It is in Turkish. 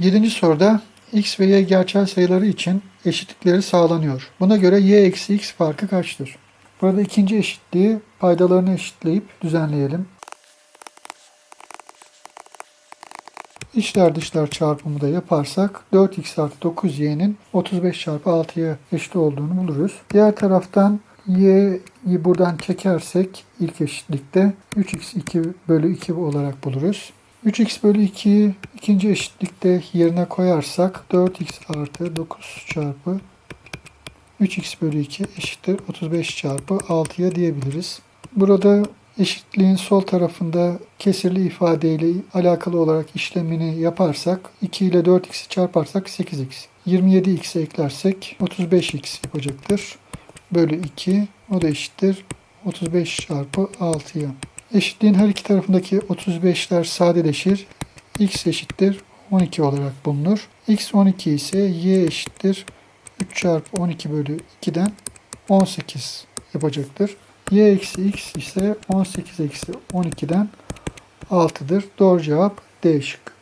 7. soruda x ve y gerçel sayıları için eşitlikleri sağlanıyor. Buna göre y eksi x farkı kaçtır? Burada ikinci eşitliği paydalarını eşitleyip düzenleyelim. İçler dışlar çarpımı da yaparsak 4x artı 9y'nin 35 çarpı 6'ya eşit olduğunu buluruz. Diğer taraftan y'yi buradan çekersek ilk eşitlikte 3x 2 bölü 2 olarak buluruz. 3x bölü 2'yi ikinci eşitlikte yerine koyarsak 4x artı 9 çarpı 3x bölü 2 eşittir 35 çarpı 6'ya diyebiliriz. Burada eşitliğin sol tarafında kesirli ifadeyle alakalı olarak işlemini yaparsak 2 ile 4x'i çarparsak 8x. 27x'i eklersek 35x yapacaktır. Bölü 2 o da eşittir 35 çarpı 6'ya. Eşitliğin her iki tarafındaki 35'ler sadeleşir. x eşittir 12 olarak bulunur. x 12 ise y eşittir 3 çarpı 12 bölü 2'den 18 yapacaktır. y eksi x ise 18 eksi 12'den 6'dır. Doğru cevap D şıkkı.